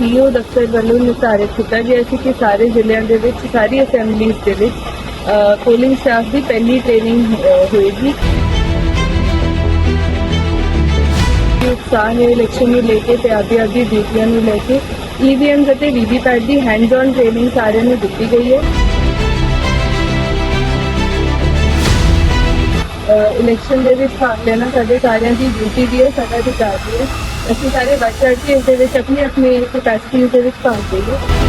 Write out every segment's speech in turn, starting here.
CO, ਦਫ਼ਤਰ ਵੱਲੋਂ ਨਿਰਧਾਰਿਤ ਕੀਤਾ ਗਿਆ ਸੀ ਕਿ ਸਾਰੇ ਜ਼ਿਲ੍ਹਿਆਂ ਦੇ ਵਿੱਚ, ਸਾਰੀ ਅਸੈਂਬਲੀਜ਼ ਦੇ ਵਿੱਚ ਪੋਲਿੰਗ ਸਟਾਫ ਦੀ ਪਹਿਲੀ ਟ੍ਰੇਨਿੰਗ ਹੋਏਗੀ। ਉਤਸ਼ਾਹ ਹੈ ਇਲੈਕਸ਼ਨ ਨੂੰ ਲੈ ਕੇ ਤੇ ਆਪਦੀ ਆਪਦੀ ਡਿਊਟੀਆਂ ਨੂੰ ਲੈ ਕੇ ਈਵੀਐਮ ਅਤੇ ਵੀਵੀਪੈਟ ਦੀ ਹੈਂਡਸ ਔਨ ਟ੍ਰੇਨਿੰਗ ਸਾਰਿਆਂ ਨੂੰ ਦਿੱਤੀ ਗਈ ਹੈ। ਇਲੈਕਸ਼ਨ ਦੇ ਵਿੱਚ ਭਾਗ ਲੈਣਾ ਸਾਡੇ ਸਾਰਿਆਂ ਦੀ ਡਿਊਟੀ ਵੀ ਹੈ, ਸਾਡਾ ਅਧਿਕਾਰ ਵੀ ਹੈ। ਅਸੀਂ ਸਾਰੇ ਵੱਧ ਚੜ੍ਹ ਕੇ ਇਸ ਦੇ ਵਿੱਚ ਆਪਣੀ ਆਪਣੀ ਕੈਪੈਸਿਟੀ ਦੇ ਵਿੱਚ ਭਾਗ ਲਈਏ।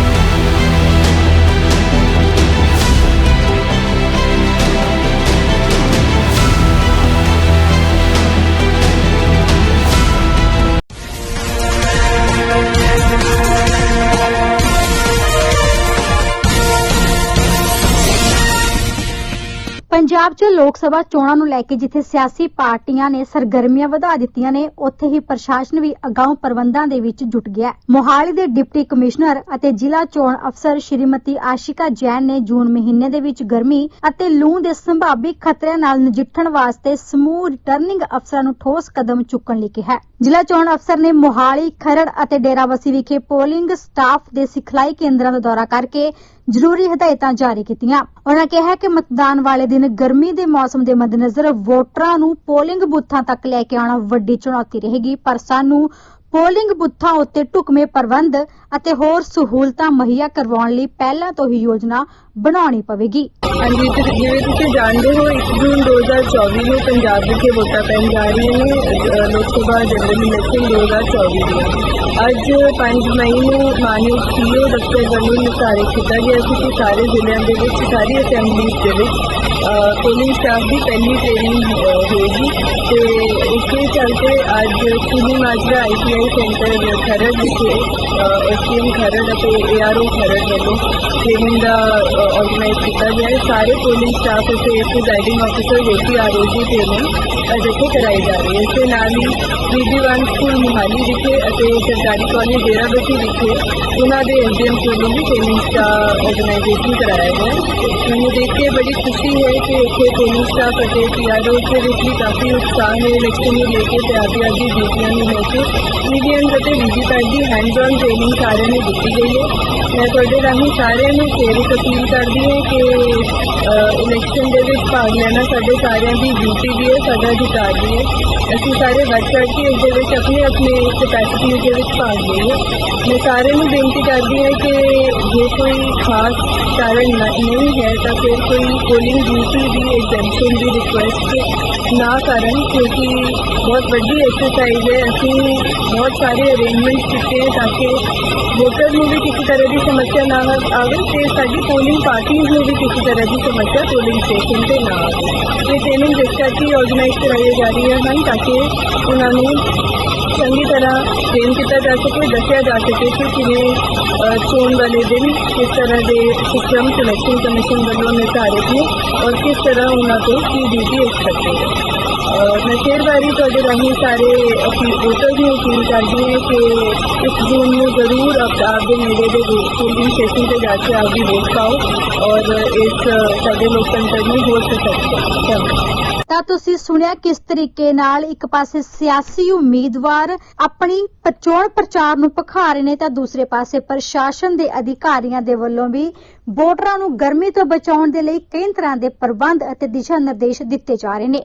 ਪੰਜਾਬ 'ਚ ਲੋਕ ਸਭਾ ਚੋਣਾਂ ਨੂੰ ਲੈ ਕੇ ਜਿੱਥੇ ਸਿਆਸੀ ਪਾਰਟੀਆਂ ਨੇ ਸਰਗਰਮੀਆਂ ਵਧਾ ਦਿੱਤੀਆਂ ਨੇ, ਉੱਥੇ ਹੀ ਪ੍ਰਸ਼ਾਸਨ ਵੀ ਅਗਾਊਂ ਪ੍ਰਬੰਧਾਂ ਦੇ ਵਿੱਚ ਜੁਟ ਗਿਆ ਮੋਹਾਲੀ ਦੇ ਡਿਪਟੀ ਕਮਿਸ਼ਨਰ ਅਤੇ ਜ਼ਿਲ੍ਹਾ ਚੋਣ ਅਫਸਰ ਸ਼੍ਰੀਮਤੀ ਆਸ਼ਿਕਾ ਜੈਨ ਨੇ ਜੂਨ ਮਹੀਨੇ ਦੇ ਵਿੱਚ ਗਰਮੀ ਅਤੇ ਲੂ ਦੇ ਸੰਭਾਵੀ ਖਤਰਿਆਂ ਨਾਲ ਨਜਿੱਠਣ ਵਾਸਤੇ ਸਮੂਹ ਰਿਟਰਨਿੰਗ ਅਫਸਰਾਂ ਨੂੰ ਠੋਸ ਕਦਮ ਚੁੱਕਣ ਲਈ ਕਿਹਾ ਹੈ। ਜ਼ਿਲ੍ਹਾ ਚੋਣ ਅਫਸਰ ਨੇ ਮੋਹਾਲੀ, ਖਰੜ ਅਤੇ ਡੇਰਾਬੱਸੀ ਵਿਖੇ ਪੋਲਿੰਗ ਸਟਾਫ ਦੇ ਸਿਖਲਾਈ ਕੇਂਦਰਾਂ ਦਾ ਦੌਰਾ ਕਰਕੇ ਜ਼ਰੂਰੀ ਹਦਾਇਤਾਂ ਜਾਰੀ ਕੀਤੀਆਂ ਉਹਨਾਂ ਕਿਹਾ ਕਿ ਮਤਦਾਨ ਵਾਲੇ ਦਿਨ ਗਰਮੀ ਦੇ ਮੌਸਮ ਦੇ ਮੱਦੇਨਜ਼ਰ ਵੋਟਰਾਂ ਨੂੰ ਪੋਲਿੰਗ ਬੂਥਾਂ ਤੱਕ ਲੈ ਕੇ ਆਉਣਾ ਵੱਡੀ ਚੁਣੌਤੀ ਰਹੇਗੀ, ਪਰ ਸਾਨੂੰ ਪੋਲਿੰਗ ਬੂਥਾਂ ਉੱਤੇ ਢੁਕਵੇਂ ਪ੍ਰਬੰਧ ਅਤੇ ਹੋਰ ਸਹੂਲਤਾਂ ਮੁਹੱਈਆ ਕਰਵਾਉਣ ਲਈ ਪਹਿਲਾਂ ਤੋਂ ਹੀ ਯੋਜਨਾ ਬਣਾਉਣੀ ਪਵੇਗੀ। ਹਾਂਜੀ ਜਿਵੇਂ ਤੁਸੀਂ ਜਾਣਦੇ ਹੋ 1 ਜੂਨ 2024 ਨੂੰ ਪੰਜਾਬ ਵਿਖੇ ਵੋਟਾਂ ਪੈਣ ਜਾ ਰਹੀਆਂ ਨੇ ਲੋਕ ਸਭਾ ਜਨਰਲ ਇਲੈਕਸ਼ਨ 2024 ਦੀਆਂ ਅੱਜ 5 ਮਈ ਨੂੰ ਮਾਨਯੋਗ ਸੀਓ ਦਫ਼ਤਰ ਵੱਲੋਂ ਨਿਰਧਾਰਿਤ ਕੀਤਾ ਗਿਆ ਕਿ ਸਾਰੇ ਜ਼ਿਲ੍ਹਿਆਂ ਦੇ ਵਿੱਚ, ਸਾਰੀ ਅਸੈਂਬਲੀਜ਼ ਦੇ ਵਿੱਚ ਪੋਲਿੰਗ ਸਟਾਫ ਦੀ ਪਹਿਲੀ ਟ੍ਰੇਨਿੰਗ ਹੋਏਗੀ ਤੇ ਇਸੇ ਚੱਲਤੇ ਅੱਜ ਕੁਲੀ ਮਾਜਰਾ ਆਈਟੀਆਈ ਸੈਂਟਰ ਖਰੜ ਵਿਖੇ ਐਸਟੀਐਮ ਖਰੜ ਅਤੇ ਏਆਰਓ ਖਰੜ ਵੱਲੋਂ ਟ੍ਰੇਨਿੰਗ ਦਾ ਆਰਗੇਨਾਈਜ਼ ਕੀਤਾ ਗਿਆ ਹੈ ਸਾਰੇ ਪੋਲਿੰਗ ਸਟਾਫ ਅਤੇ ਪ੍ਰੀਜ਼ਾਈਡਿੰਗ ਆਫੀਸਰ ਜੋਤੀ ਆਰਓਜੀ ਟ੍ਰੇਨਿੰਗ ਅੱਜ ਇੱਥੇ ਕਰਾਈ ਜਾ ਰਹੀ ਹੈ ਇਸ ਦੇ ਨਾਲ ਹੀ ਬੀਬੀ1 ਸਕੂਲ ਮੁਹਾਲੀ ਵਿਖੇ ਅਤੇ ਸਰਕਾਰੀ ਕਾਲਜ ਡੇਰਾਬੱਸੀ ਵਿਖੇ ਉਹਨਾਂ ਦੇ ਐਸਡੀਐਮ ਵੱਲੋਂ ਵੀ ਟ੍ਰੇਨਿੰਗ ਦਾ ਆਰਗੇਨਾਈਜੇਸ਼ਨ ਕਰਾਇਆ ਗਿਆ ਹੈ ਮੈਨੂੰ ਦੇਖ ਕੇ ਬੜੀ ਖੁਸ਼ੀ ਹੈ ਕਿ ਇੱਥੇ ਪੋਲਿੰਗ ਸਟਾਫ ਅਤੇ ਪੀਆਰਓ ਦੇ ਵਿੱਚ ਵੀ ਕਾਫੀ ਉਤਸ਼ਾਹ ਹੈ ਇਲੈਕਸ਼ਨ ਨੂੰ ਲੈ ਕੇ ਤੇ ਆਦੀ ਆਦੀ ਡਿਊਟੀਆਂ ਨੂੰ ਲੈ ਕੇ ਈਵੀਐਮ ਅਤੇ ਵੀਵੀਪੈਟ ਦੀ ਹੈਂਡਸ ਔਨ ਟ੍ਰੇਨਿੰਗ ਸਾਰਿਆਂ ਨੂੰ ਦਿੱਤੀ ਗਈ ਹੈ ਮੈਂ ਤੁਹਾਡੇ ਰਾਹੀਂ ਸਾਰਿਆਂ ਨੂੰ ਫੇਰ ਅਪੀਲ ਕਰਦੀ ਹਾਂ ਕਿ ਇਲੈਕਸ਼ਨ ਦੇ ਵਿੱਚ ਭਾਗ ਲੈਣਾ ਸਾਡੇ ਸਾਰਿਆਂ ਦੀ ਡਿਊਟੀ ਵੀ ਹੈ ਸਾਡਾ ਅਧਿਕਾਰ ਵੀ ਹੈ ਅਸੀਂ ਸਾਰੇ ਵੱਧ ਚੜ੍ਹ ਕੇ ਇਸ ਦੇ ਵਿੱਚ ਆਪਣੇ ਆਪਣੇ ਕੈਪੈਸਿਟੀ ਦੇ ਵਿੱਚ ਭਾਗ ਲਈਏ ਮੈਂ ਸਾਰਿਆਂ ਨੂੰ ਬੇਨਤੀ ਕਰਦੀ ਹਾਂ ਕਿ ਜੇ ਕੋਈ ਖਾਸ ਕਾਰਨ ਨਹੀਂ ਹੈ ਤਾਂ ਫਿਰ ਕੋਈ ਪੋਲਿੰਗ ਡਿਊਟੀ ਦੀ ਐਗਜ਼ੈਂਪਸ਼ਨ ਦੀ ਰਿਕੁਐਸਟ ਨਾ ਕਰਨ ਕਿਉਂਕਿ ਬਹੁਤ ਵੱਡੀ ਐਕਸਰਸਾਈਜ਼ ਹੈ ਅਸੀਂ ਬਹੁਤ ਸਾਰੇ ਅਰੇਂਜਮੈਂਟ ਕੀਤੇ ਹੈ ਤਾਂ ਕਿ ਵੋਟਰ ਨੂੰ ਵੀ ਕਿਸੇ ਤਰ੍ਹਾਂ ਦੀ ਸਮੱਸਿਆ ਨਾ ਆਵੇ ਤੇ ਸਾਡੀ ਪੋਲਿੰਗ ਪਾਰਟੀਆਂ ਨੂੰ ਵੀ ਕਿਸੇ ਤਰ੍ਹਾਂ ਦੀ ਸਮੱਸਿਆ ਪੋਲਿੰਗ ਸਟੇਸ਼ਨ ਤੇ ਨਾ ਆਵੇ ਇਹ ਟ੍ਰੇਨਿੰਗ ਜਿਸ ਕਰਕੇ ਆਰਗੇਨਾਈਜ਼ ਕਰਾਈਆਂ ਜਾ ਰਹੀਆਂ ਹਨ ਤਾਂ ਕਿ ਉਹਨਾਂ ਨੂੰ ਚੰਗੀ ਤਰ੍ਹਾਂ ਟ੍ਰੇਨ ਕੀਤਾ ਜਾ ਸਕੇ, ਦੱਸਿਆ ਜਾ ਸਕੇ ਕਿ ਕਿਵੇਂ ਚੋਣ ਵਾਲੇ ਦਿਨ ਕਿਸ ਤਰ੍ਹਾਂ ਦੇ ਸਿਸਟਮ ਸਿਲੈਕਸ਼ਨ ਕਮਿਸ਼ਨ ਵੱਲੋਂ ਨਿਰਧਾਰਿਤ ਨੇ ਔਰ ਕਿਸ ਤਰ੍ਹਾਂ ਉਹਨਾਂ ਤੋਂ ਕੀ ਡਿਊਟੀ ਐਕਸਪੈਕਟਡ ਹੈ ਮੈਂ ਫਿਰ ਵਾਰੀ ਤੁਹਾਡੇ ਰਾਹੀਂ ਸਾਰੇ ਆਪਣੀ ਨੂੰ ਅਪੀਲ ਕਰਦੀ ਹਾਂ ਕਿ ਇਸ ਜੂਨ ਨੂੰ ਜ਼ਰੂਰ ਆਪਦੇ ਨੇੜੇ ਦੇ ਪੋਲਿੰਗ ਸਟੇਸ਼ਨ ਤੇ ਜਾ ਕੇ ਆਪਦੀ ਵੋਟ ਪਾਓ ਔਰ ਇਸ ਸਾਡੇ ਲੋਕਤੰਤਰ ਨੂੰ ਹੋਰ ਸਸ਼ਕਤ ਤਾਂ ਤੁਸੀਂ ਸੁਣਿਆ ਕਿਸ ਤਰੀਕੇ ਨਾਲ ਇੱਕ ਪਾਸੇ ਸਿਆਸੀ ਉਮੀਦਵਾਰ ਆਪਣੀ ਚੋਣ ਪ੍ਰਚਾਰ ਨੂੰ ਭਖਾ ਰਹੇ ਨੇ ਤਾਂ ਦੂਸਰੇ ਪਾਸੇ ਪ੍ਰਸ਼ਾਸਨ ਦੇ ਅਧਿਕਾਰੀਆਂ ਦੇ ਵੱਲੋਂ ਵੀ ਵੋਟਰਾਂ ਨੂੰ ਗਰਮੀ ਤੋਂ ਬਚਾਉਣ ਦੇ ਲਈ ਕਈ ਤਰ੍ਹਾਂ ਦੇ ਪ੍ਰਬੰਧ ਅਤੇ ਦਿਸ਼ਾ ਨਿਰਦੇਸ਼ ਦਿੱਤੇ ਜਾ ਰਹੇ ਨੇ।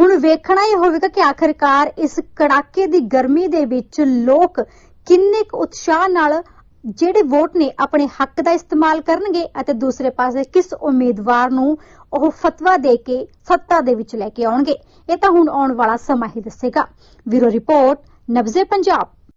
ਹੁਣ ਵੇਖਣਾ ਇਹ ਹੋਵੇਗਾ ਕਿ ਆਖਿਰਕਾਰ ਇਸ ਕੜਾਕੇ ਦੀ ਗਰਮੀ ਦੇ ਵਿੱਚ ਲੋਕ ਕਿੰਨੇ ਕੁ ਉਤਸ਼ਾਹ ਨਾਲ ਜਿਹੜੇ ਵੋਟ ਨੇ ਆਪਣੇ ਹੱਕ ਦਾ ਇਸਤੇਮਾਲ ਕਰਨਗੇ ਅਤੇ ਦੂਸਰੇ ਪਾਸੇ ਕਿਸ ਉਮੀਦਵਾਰ ਨੂੰ ਉਹ ਫਤਵਾ ਦੇ ਕੇ ਸੱਤਾ ਦੇ ਵਿੱਚ ਲੈ ਕੇ ਆਉਣਗੇ। ਇਹ ਤਾਂ ਹੁਣ ਆਉਣ ਵਾਲਾ ਸਮਾਂ ਹੀ ਦੱਸੇਗਾ। Bureau report Nabze Punjab.